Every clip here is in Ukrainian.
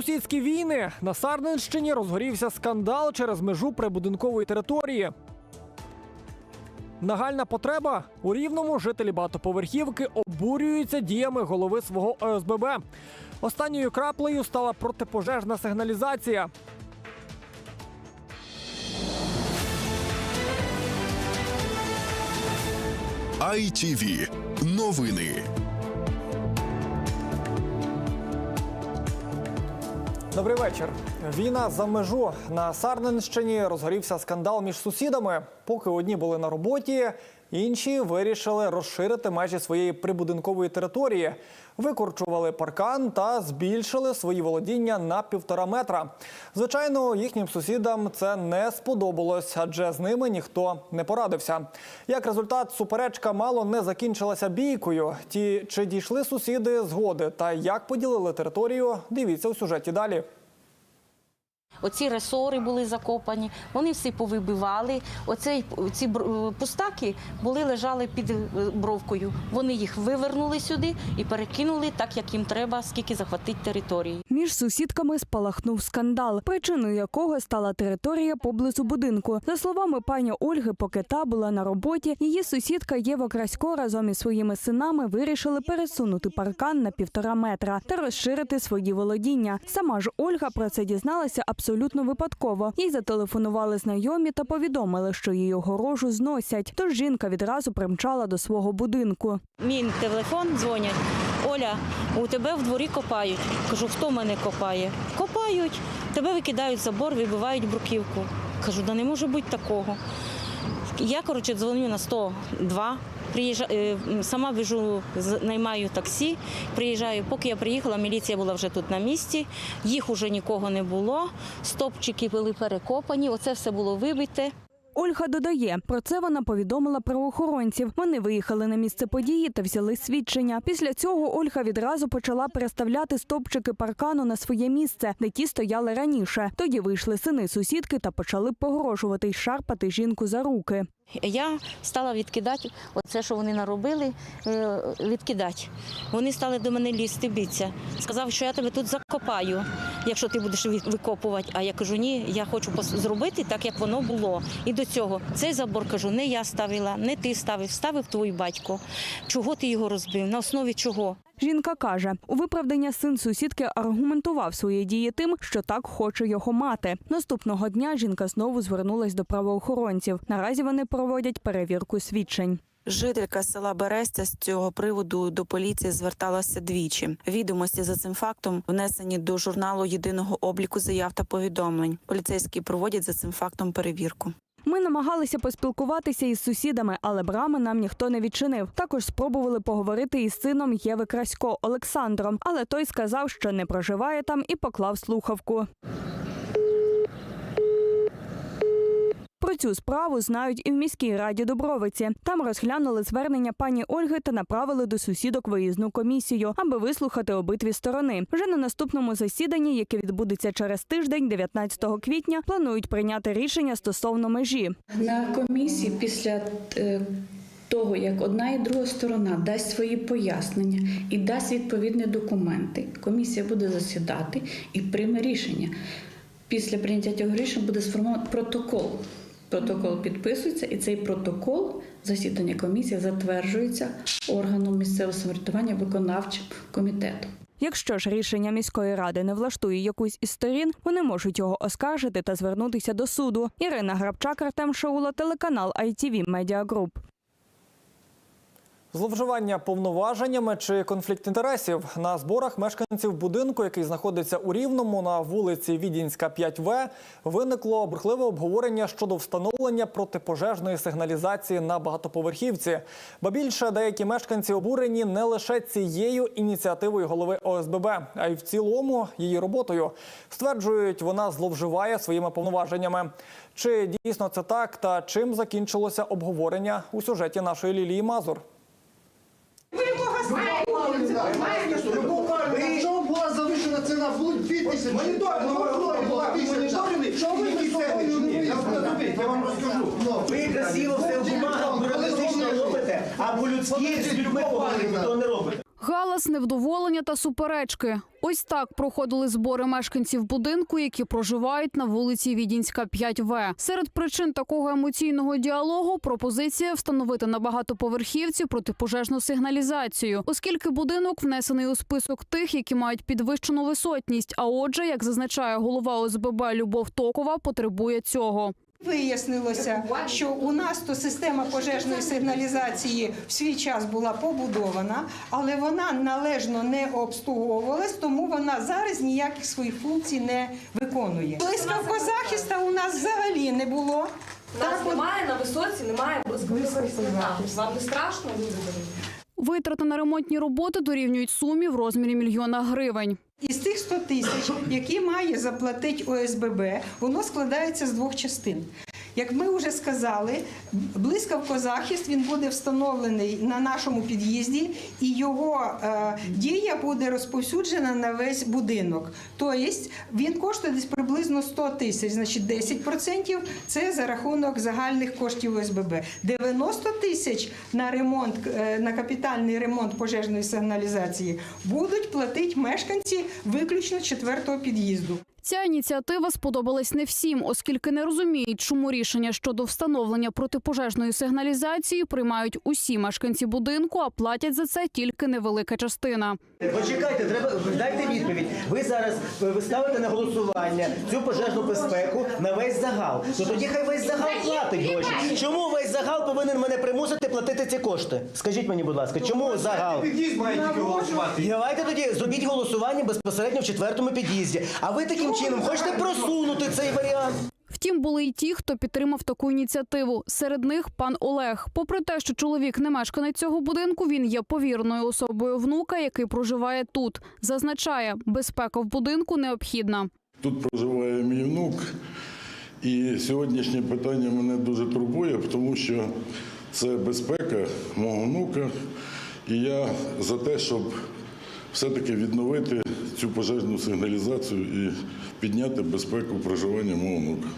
Міжсусідські війни на Сарненщині розгорівся скандал через межу прибудинкової території. Нагальна потреба у рівному жителі багатоповерхівки обурюються діями голови свого ОСББ. Останньою краплею стала протипожежна сигналізація. ITV. Новини. Добрий вечір. Війна за межу на Сарненщині розгорівся скандал між сусідами. Поки одні були на роботі, інші вирішили розширити межі своєї прибудинкової території, викорчували паркан та збільшили свої володіння на півтора метра. Звичайно, їхнім сусідам це не сподобалось, адже з ними ніхто не порадився. Як результат, суперечка мало не закінчилася бійкою. Ті чи дійшли сусіди згоди та як поділили територію, дивіться у сюжеті далі. Оці ресори були закопані, вони всі повибивали. Оцей ці е, пустаки були лежали під е, бровкою. Вони їх вивернули сюди і перекинули так, як їм треба, скільки захватить території. Між сусідками спалахнув скандал, причиною якого стала територія поблизу будинку. За словами пані Ольги, поки та була на роботі, її сусідка Єва Красько разом із своїми синами вирішили пересунути паркан на півтора метра та розширити свої володіння. Сама ж Ольга про це дізналася абсолютно випадково. Їй зателефонували знайомі та повідомили, що її огорожу зносять. Тож жінка відразу примчала до свого будинку. Мій телефон дзвонять. Оля, у тебе в дворі копають. Кажу, хто мене копає? Копають. Тебе викидають забор, вибивають бруківку. Кажу, да не може бути такого. Я, коротше, дзвоню на 102. Приїжджа... е, Сама біжу, наймаю таксі, приїжджаю. Поки я приїхала, міліція була вже тут на місці, їх уже нікого не було. Стопчики були перекопані, оце все було вибите. Ольга додає, про це вона повідомила правоохоронців. Вони виїхали на місце події та взяли свідчення. Після цього Ольга відразу почала переставляти стовпчики паркану на своє місце, де ті стояли раніше. Тоді вийшли сини сусідки та почали погрожувати й шарпати жінку за руки. Я стала відкидати оце, що вони наробили, е, відкидати. Вони стали до мене лізти, битися. Сказав, що я тебе тут закопаю, якщо ти будеш викопувати. А я кажу, ні, я хочу зробити так, як воно було. І до цього цей забор кажу, не я ставила, не ти ставив, ставив твій батько. Чого ти його розбив? На основі чого? Жінка каже, у виправдання син сусідки аргументував свої дії тим, що так хоче його мати. Наступного дня жінка знову звернулась до правоохоронців. Наразі вони проводять перевірку свідчень. Жителька села Берестя з цього приводу до поліції зверталася двічі. Відомості за цим фактом внесені до журналу єдиного обліку заяв та повідомлень. Поліцейські проводять за цим фактом перевірку. Ми намагалися поспілкуватися із сусідами, але брами нам ніхто не відчинив. Також спробували поговорити із сином Єви Красько Олександром, але той сказав, що не проживає там і поклав слухавку. Цю справу знають і в міській раді Добровиці. Там розглянули звернення пані Ольги та направили до сусідок виїзну комісію, аби вислухати обидві сторони. Вже на наступному засіданні, яке відбудеться через тиждень, 19 квітня, планують прийняти рішення стосовно межі. На комісії після е, того, як одна і друга сторона дасть свої пояснення і дасть відповідні документи, комісія буде засідати і прийме рішення. Після прийняття цього рішення буде сформований протокол. Протокол підписується, і цей протокол засідання комісії затверджується органом місцевого самоврядування виконавчим комітетом. Якщо ж рішення міської ради не влаштує якусь із сторін, вони можуть його оскаржити та звернутися до суду. Ірина Грабчак, Артем Шаула, телеканал ITV Media Group. Зловживання повноваженнями чи конфлікт інтересів на зборах мешканців будинку, який знаходиться у Рівному на вулиці Відінська, 5В, виникло бурхливе обговорення щодо встановлення протипожежної сигналізації на багатоповерхівці. Ба більше деякі мешканці обурені не лише цією ініціативою голови ОСББ, а й в цілому її роботою. Стверджують, вона зловживає своїми повноваженнями. Чи дійсно це так? Та чим закінчилося обговорення у сюжеті нашої Лілії Мазур? Якщо була завищена ціна, будуть підписи. Моніторинг була моніторинг. Що ви Я вам розкажу. Ви красиво все в бумагах бюрократично робите, а по-людськи з людьми поганих то не робите. Галас, невдоволення та суперечки. Ось так проходили збори мешканців будинку, які проживають на вулиці Відінська 5В. Серед причин такого емоційного діалогу пропозиція встановити на багатоповерхівці протипожежну сигналізацію, оскільки будинок внесений у список тих, які мають підвищену висотність. А отже, як зазначає голова ОСББ Любов Токова, потребує цього. Вияснилося, що у нас то система пожежної сигналізації в свій час була побудована, але вона належно не обслуговувалась, тому вона зараз ніяких своїх функцій не виконує. Блискавко захисту у нас взагалі не було. У нас немає на висоці, немає близькової Вам не страшно, люди? Витрати на ремонтні роботи дорівнюють сумі в розмірі мільйона гривень. Із тих 100 тисяч, які має заплатити ОСББ, воно складається з двох частин. Як ми вже сказали, блискавкозахист він буде встановлений на нашому під'їзді, і його е, дія буде розповсюджена на весь будинок. Тобто він коштує десь приблизно 100 тисяч, значить 10% це за рахунок загальних коштів ОСББ. 90 тисяч на ремонт, е, на капітальний ремонт пожежної сигналізації будуть платити мешканці виключно четвертого під'їзду. Ця ініціатива сподобалась не всім, оскільки не розуміють, чому рішення щодо встановлення протипожежної сигналізації приймають усі мешканці будинку, а платять за це тільки невелика частина. Почекайте, треба дайте відповідь. Ви зараз е, ви ставите на голосування цю пожежну безпеку на весь загал. То тоді хай весь загал платить гроші. Чому весь загал повинен мене примусити платити ці кошти? Скажіть мені, будь ласка, чому загал? Тільки голосувати. Давайте тоді зробіть голосування безпосередньо в четвертому під'їзді. А ви таким чином хочете просунути цей варіант? Втім, були й ті, хто підтримав таку ініціативу. Серед них пан Олег. Попри те, що чоловік не мешканець цього будинку, він є повірною особою внука, який проживає тут. Зазначає, безпека в будинку необхідна. Тут проживає мій внук, і сьогоднішнє питання мене дуже турбує, тому що це безпека мого внука. І я за те, щоб все-таки відновити цю пожежну сигналізацію і підняти безпеку проживання мого внука.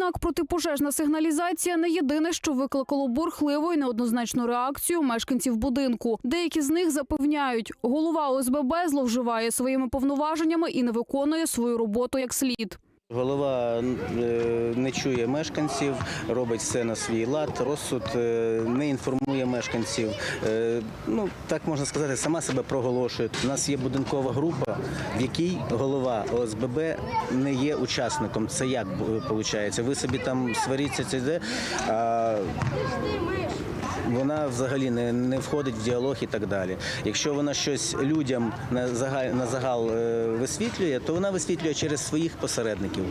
Однак протипожежна сигналізація не єдине, що викликало бурхливу і неоднозначну реакцію мешканців будинку. Деякі з них запевняють, голова ОСББ зловживає своїми повноваженнями і не виконує свою роботу як слід. Голова е, не чує мешканців, робить все на свій лад. Розсуд е, не інформує мешканців. Е, Ну так можна сказати, сама себе проголошує. У нас є будинкова група, в якій голова ОСББ не є учасником. Це як виходить? Ви собі там сваріться, це де. А вона взагалі не, не входить в діалог і так далі. Якщо вона щось людям на загал, на загал е, висвітлює, то вона висвітлює через своїх посередників,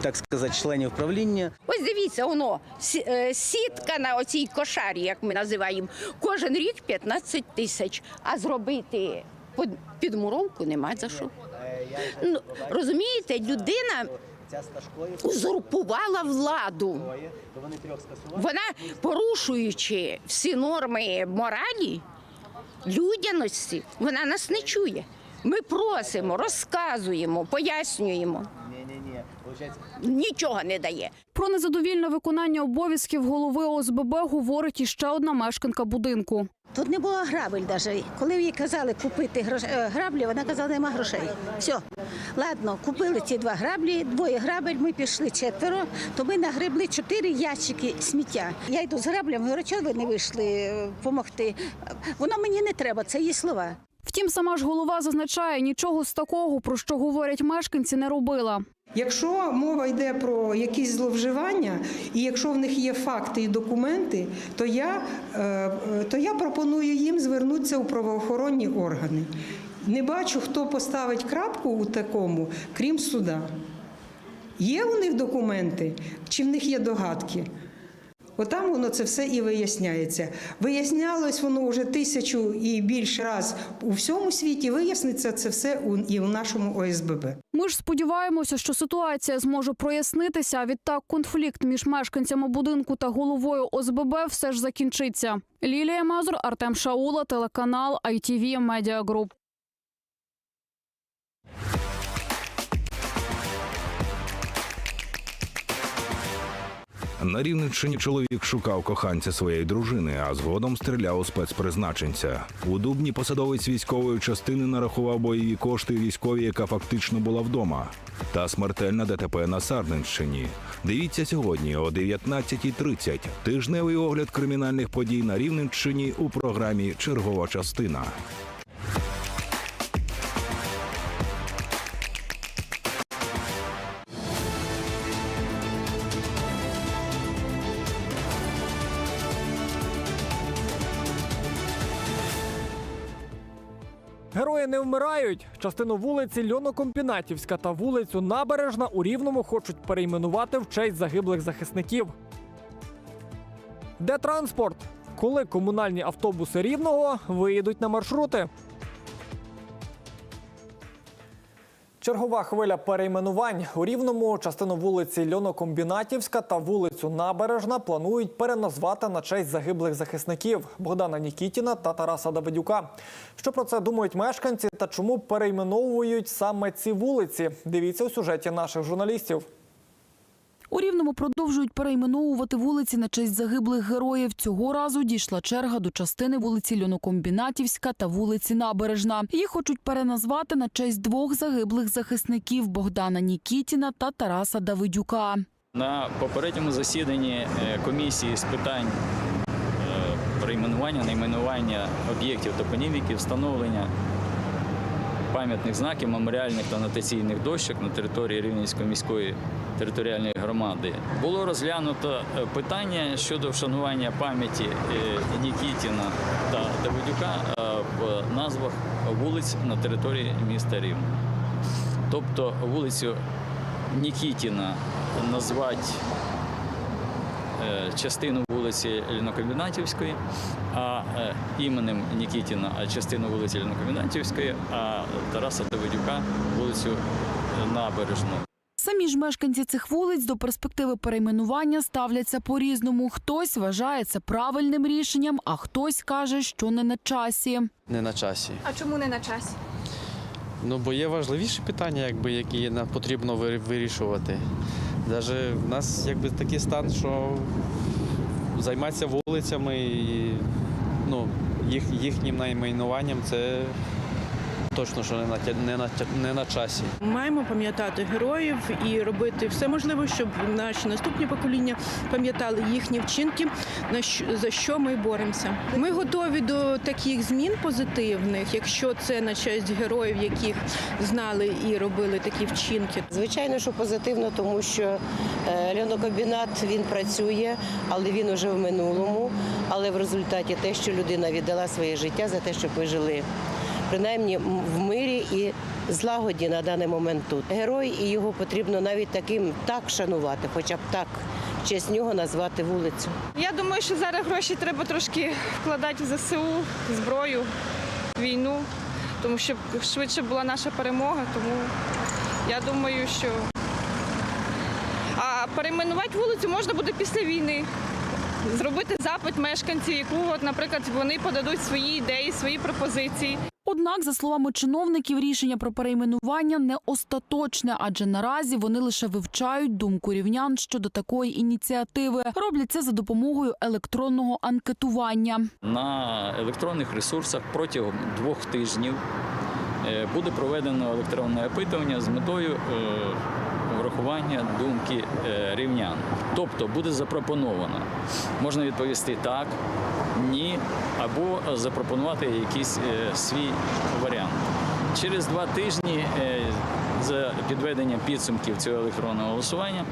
так сказати, членів правління. Ось дивіться, воно е, сітка на оцій кошарі, як ми називаємо, кожен рік 15 тисяч. А зробити підмуровку нема за що. Ну, розумієте, людина узурпувала владу. Вона, порушуючи всі норми моралі, людяності, вона нас не чує. Ми просимо, розказуємо, пояснюємо. Нічого не дає. Про незадовільне виконання обов'язків голови ОСББ говорить іще одна мешканка будинку. Тут не було грабель навіть. Коли їй казали купити е, граблі, вона казала, нема грошей. Все. Ладно, купили ці два граблі, двоє грабель, ми пішли четверо, то ми нагребли чотири ящики сміття. Я йду з граблями, говорю, чого ви не вийшли допомогти? Воно мені не треба, це її слова. Втім, сама ж голова зазначає, нічого з такого, про що говорять мешканці, не робила. Якщо мова йде про якісь зловживання, і якщо в них є факти і документи, то я, е, то я пропоную їм звернутися у правоохоронні органи. Не бачу, хто поставить крапку у такому, крім суда. Є у них документи, чи в них є догадки? Отам воно це все і виясняється. Вияснялось воно вже тисячу і більше раз у всьому світі. Виясниться це все і в нашому ОСББ. Ми ж сподіваємося, що ситуація зможе прояснитися. Відтак конфлікт між мешканцями будинку та головою ОСББ все ж закінчиться. Лілія Мазур, Артем Шаула, телеканал ITV Media Group. На Рівненщині чоловік шукав коханця своєї дружини, а згодом стріляв у спецпризначенця. У Дубні посадовець військової частини нарахував бойові кошти військовій, яка фактично була вдома. Та смертельна ДТП на Сарненщині. Дивіться сьогодні о 19.30. Тижневий огляд кримінальних подій на Рівненщині у програмі Чергова частина. Герої не вмирають. Частину вулиці Льонокомбінатівська та вулицю Набережна у Рівному хочуть перейменувати в честь загиблих захисників. Де транспорт? Коли комунальні автобуси Рівного виїдуть на маршрути? Чергова хвиля перейменувань у Рівному частину вулиці Льонокомбінатівська та вулицю Набережна планують переназвати на честь загиблих захисників Богдана Нікітіна та Тараса Давидюка. Що про це думають мешканці та чому перейменовують саме ці вулиці? Дивіться у сюжеті наших журналістів. У Рівному продовжують перейменовувати вулиці на честь загиблих героїв. Цього разу дійшла черга до частини вулиці Льонокомбінатівська та вулиці Набережна. Їх хочуть переназвати на честь двох загиблих захисників Богдана Нікітіна та Тараса Давидюка. На попередньому засіданні е, комісії з питань е, перейменування, найменування об'єктів топоніміки, встановлення пам'ятних знаків, меморіальних та нотаційних дощок на території Рівненської міської територіальної громади було розглянуто е, питання щодо вшанування пам'яті е, Нікітіна та Давидюка е, в назвах вулиць на території міста Рівне. Тобто вулицю Нікітіна назвати частину вулиці Лінокомбінатівської, а е, іменем Нікітіна, а частину вулиці Лінокомбінатівської, а Тараса Давидюка вулицю Набережну. Самі ж мешканці цих вулиць до перспективи перейменування ставляться по-різному. Хтось вважає це правильним рішенням, а хтось каже, що не на часі. Не на часі. А чому не на часі? Ну, бо є важливіші питання, якби, які нам потрібно вирішувати. Навіть в нас якби такий стан, що займатися вулицями і ну, їх, їхнім найменуванням це точно, що не на, не на, не на часі. Маємо пам'ятати героїв і робити все можливе, щоб наші наступні покоління пам'ятали їхні вчинки, на що, за що ми боремося. Ми готові до таких змін позитивних, якщо це на честь героїв, яких знали і робили такі вчинки. Звичайно, що позитивно, тому що е, льонокомбінат він працює, але він уже в минулому. Але в результаті те, що людина віддала своє життя за те, щоб ви жили принаймні в мирі і злагоді на даний момент тут. Герой і його потрібно навіть таким так шанувати, хоча б так честь нього назвати вулицю. Я думаю, що зараз гроші треба трошки вкладати в ЗСУ, зброю, війну, тому що швидше була наша перемога. Тому я думаю, що а перейменувати вулицю можна буде після війни. Зробити запит мешканців, яку, от, наприклад, вони подадуть свої ідеї, свої пропозиції. Однак, за словами чиновників, рішення про перейменування не остаточне, адже наразі вони лише вивчають думку рівнян щодо такої ініціативи. Роблять це за допомогою електронного анкетування. На електронних ресурсах протягом двох тижнів е, буде проведено електронне опитування з метою е, врахування думки е, рівнян. Тобто буде запропоновано. Можна відповісти так, ні, або запропонувати якийсь е, свій варіант. Через два тижні е, за підведенням підсумків цього електронного голосування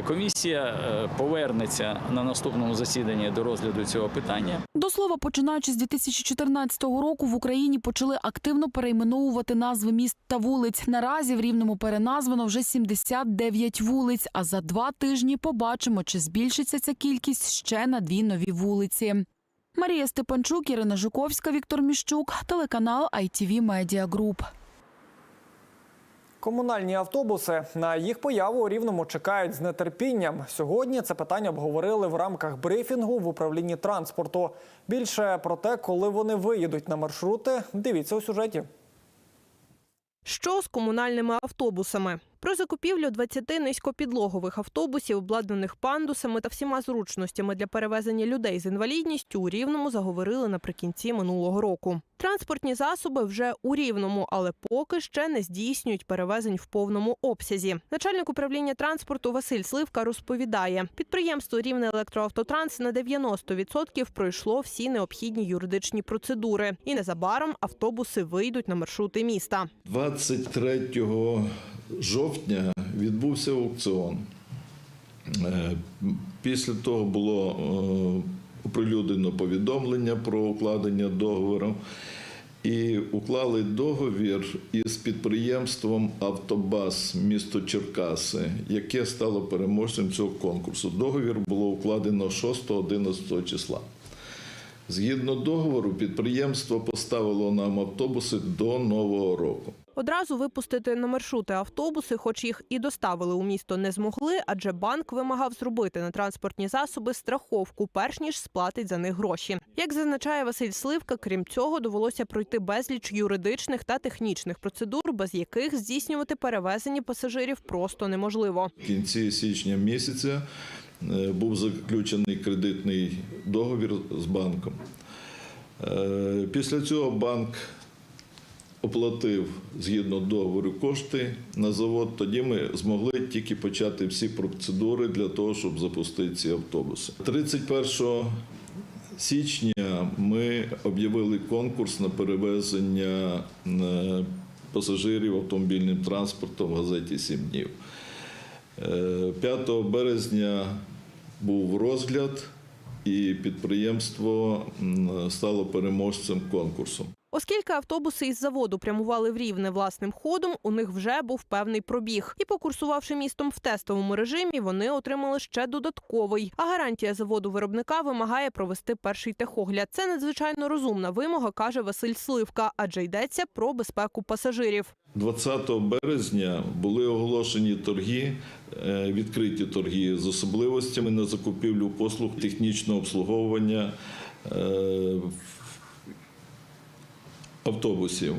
комісія е, повернеться на наступному засіданні до розгляду цього питання. До слова, починаючи з 2014 року в Україні почали активно перейменовувати назви міст та вулиць. Наразі в Рівному переназвано вже 79 вулиць. А за два тижні побачимо, чи збільшиться ця кількість ще на дві нові вулиці. Марія Степанчук, Ірина Жуковська, Віктор Міщук, телеканал ITV Media Group. Комунальні автобуси на їх появу у Рівному чекають з нетерпінням. Сьогодні це питання обговорили в рамках брифінгу в управлінні транспорту. Більше про те, коли вони виїдуть на маршрути, дивіться у сюжеті. Що з комунальними автобусами? Про закупівлю 20 низькопідлогових автобусів, обладнаних пандусами та всіма зручностями для перевезення людей з інвалідністю у Рівному заговорили наприкінці минулого року. Транспортні засоби вже у Рівному, але поки ще не здійснюють перевезень в повному обсязі. Начальник управління транспорту Василь Сливка розповідає, підприємство Рівне електроавтотранс на 90% пройшло всі необхідні юридичні процедури, і незабаром автобуси вийдуть на маршрути міста. 23 жовтня відбувся аукціон. Е, Після того було е, оприлюднено повідомлення про укладення договору. І уклали договір із підприємством Автобас місто Черкаси, яке стало переможцем цього конкурсу. Договір було укладено 6-11 числа. Згідно договору, підприємство поставило нам автобуси до нового року. Одразу випустити на маршрути автобуси, хоч їх і доставили у місто, не змогли, адже банк вимагав зробити на транспортні засоби страховку, перш ніж сплатить за них гроші. Як зазначає Василь Сливка, крім цього, довелося пройти безліч юридичних та технічних процедур, без яких здійснювати перевезення пасажирів просто неможливо. В кінці січня місяця е, був заключений кредитний договір з банком. Е, Після цього банк оплатив згідно договору кошти на завод. Тоді ми змогли тільки почати всі процедури для того, щоб запустити ці автобуси. 31 січня ми об'явили конкурс на перевезення е, пасажирів автомобільним транспортом в газеті «Сім днів. Е, 5 березня був розгляд, і підприємство стало переможцем конкурсу. Оскільки автобуси із заводу прямували в рівне власним ходом, у них вже був певний пробіг. І покурсувавши містом в тестовому режимі, вони отримали ще додатковий. А гарантія заводу виробника вимагає провести перший техогляд. Це надзвичайно розумна вимога, каже Василь Сливка, адже йдеться про безпеку пасажирів. 20 березня були оголошені торги, е, відкриті торги з особливостями на закупівлю послуг технічного обслуговування е, автобусів.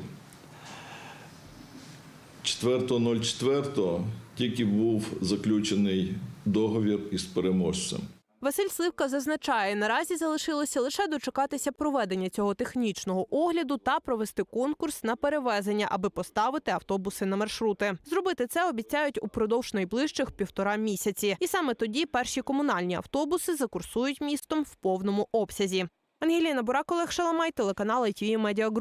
4.04 тільки був заключений договір із переможцем. Василь Сливка зазначає, наразі залишилося лише дочекатися проведення цього технічного огляду та провести конкурс на перевезення, аби поставити автобуси на маршрути. Зробити це обіцяють упродовж найближчих півтора місяці. І саме тоді перші комунальні автобуси закурсують містом в повному обсязі. Ангеліна Бурак, Олег Шаламай, телеканал ITV Media.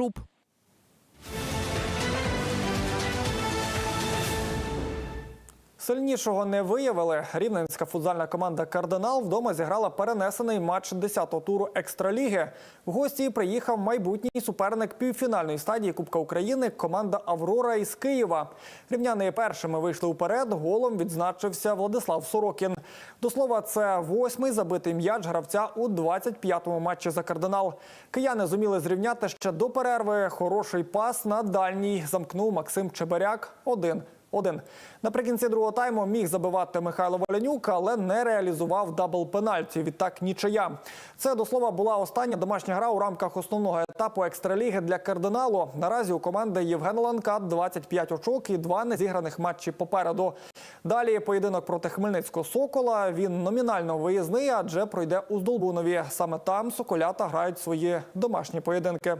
Сильнішого не виявили. Рівненська футзальна команда Кардинал вдома зіграла перенесений матч 10-го туру екстраліги. В гості приїхав майбутній суперник півфінальної стадії Кубка України команда Аврора із Києва. Рівняни першими вийшли уперед. Голом відзначився Владислав Сорокін. До слова, це восьмий забитий м'яч гравця у 25-му матчі за кардинал. Кияни зуміли зрівняти ще до перерви. Хороший пас на дальній замкнув Максим Чебаряк. Один. Один наприкінці другого тайму міг забивати Михайло Валенюк, але не реалізував дабл пенальті. Відтак нічия. Це до слова була остання домашня гра у рамках основного етапу екстраліги для кардиналу. Наразі у команди Євгена Ланка 25 очок і два незіграних матчі попереду. Далі поєдинок проти Хмельницького Сокола. Він номінально виїзний, адже пройде у Здолбунові. Саме там соколята грають свої домашні поєдинки.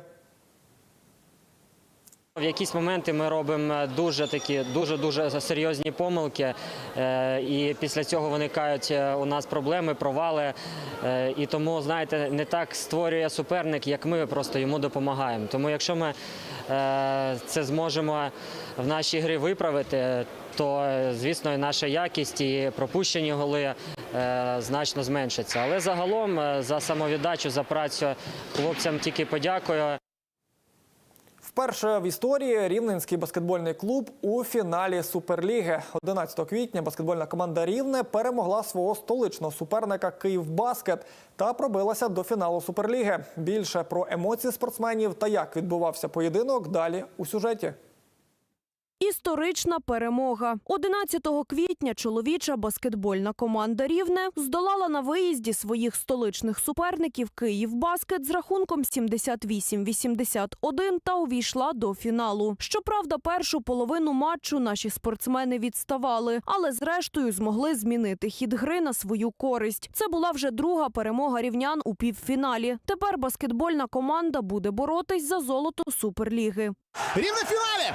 В якісь моменти ми робимо дуже такі дуже дуже серйозні помилки, е, і після цього виникають е, у нас проблеми, провали. Е, І тому, знаєте, не так створює суперник, як ми просто йому допомагаємо. Тому, якщо ми е, це зможемо в нашій грі виправити, то е, звісно і наша якість і пропущені голи е, значно зменшаться. Але загалом е, за самовіддачу, за працю хлопцям тільки подякую. Вперше в історії рівненський баскетбольний клуб у фіналі Суперліги. 11 квітня баскетбольна команда Рівне перемогла свого столичного суперника Київбаскет та пробилася до фіналу Суперліги. Більше про емоції спортсменів та як відбувався поєдинок далі у сюжеті. Історична перемога 11 квітня. Чоловіча баскетбольна команда Рівне здолала на виїзді своїх столичних суперників Київбаскет з рахунком 78-81 та увійшла до фіналу. Щоправда, першу половину матчу наші спортсмени відставали, але зрештою змогли змінити хід гри на свою користь. Це була вже друга перемога рівнян у півфіналі. Тепер баскетбольна команда буде боротись за золото суперліги. Рівне фіналі!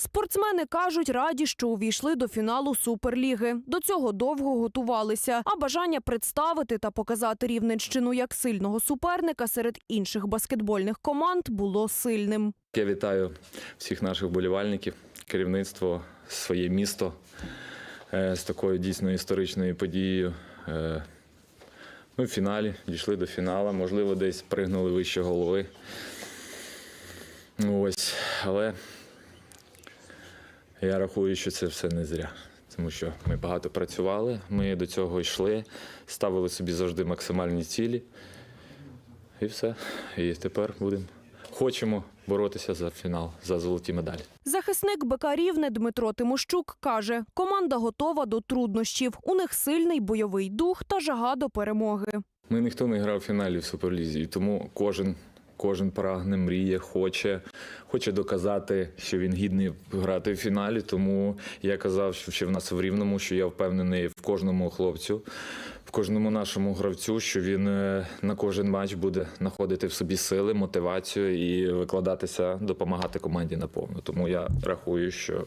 Спортсмени кажуть, раді, що увійшли до фіналу суперліги. До цього довго готувалися. А бажання представити та показати Рівненщину як сильного суперника серед інших баскетбольних команд було сильним. Я вітаю всіх наших болівальників, керівництво, своє місто е, з такою дійсно історичною подією. Е, Ми в фіналі дійшли до фіналу, можливо, десь пригнули вище голови. Ну, Ось, але я рахую, що це все не зря. Тому що ми багато працювали, ми до цього йшли, ставили собі завжди максимальні цілі. І все. І тепер будемо. Хочемо боротися за фінал, за золоті медалі. Захисник БК Рівне Дмитро Тимощук каже, команда готова до труднощів. У них сильний бойовий дух та жага до перемоги. Ми ніхто не грав в фіналі в Суперлізі, тому кожен, кожен прагне, мріє, хоче, хоче доказати, що він гідний грати в фіналі. Тому я казав, що ще в нас в Рівному, що я впевнений в кожному хлопцю, в кожному нашому гравцю, що він е, на кожен матч буде знаходити в собі сили, мотивацію і викладатися, допомагати команді наповну. Тому я рахую, що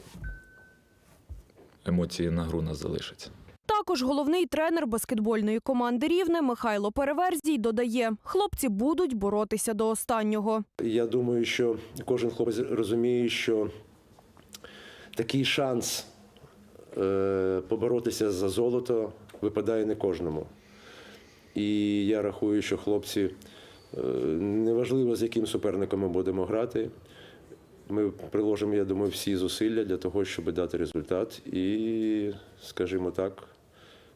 емоції на гру нас залишаться. Також головний тренер баскетбольної команди Рівне Михайло Переверзій додає, хлопці будуть боротися до останнього. Я думаю, що кожен хлопець розуміє, що такий шанс е, поборотися за золото випадає не кожному. І я рахую, що хлопці, е, неважливо з яким суперником ми будемо грати, ми приложимо, я думаю, всі зусилля для того, щоб дати результат і, скажімо так,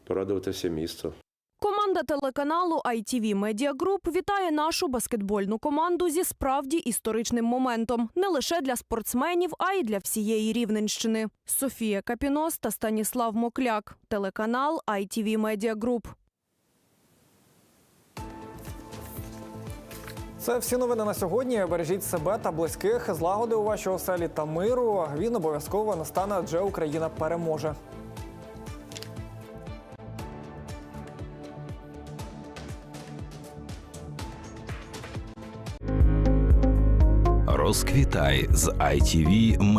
порадувати все місто. Команда телеканалу ITV Media Group вітає нашу баскетбольну команду зі справді історичним моментом не лише для спортсменів, а й для всієї Рівненщини. Софія Капінос та Станіслав Мокляк. Телеканал ITV Media Group. Це всі новини на сьогодні. Бережіть себе та близьких, злагоди у вашій оселі та миру. Він обов'язково настане, адже Україна переможе. Розквітай з ITV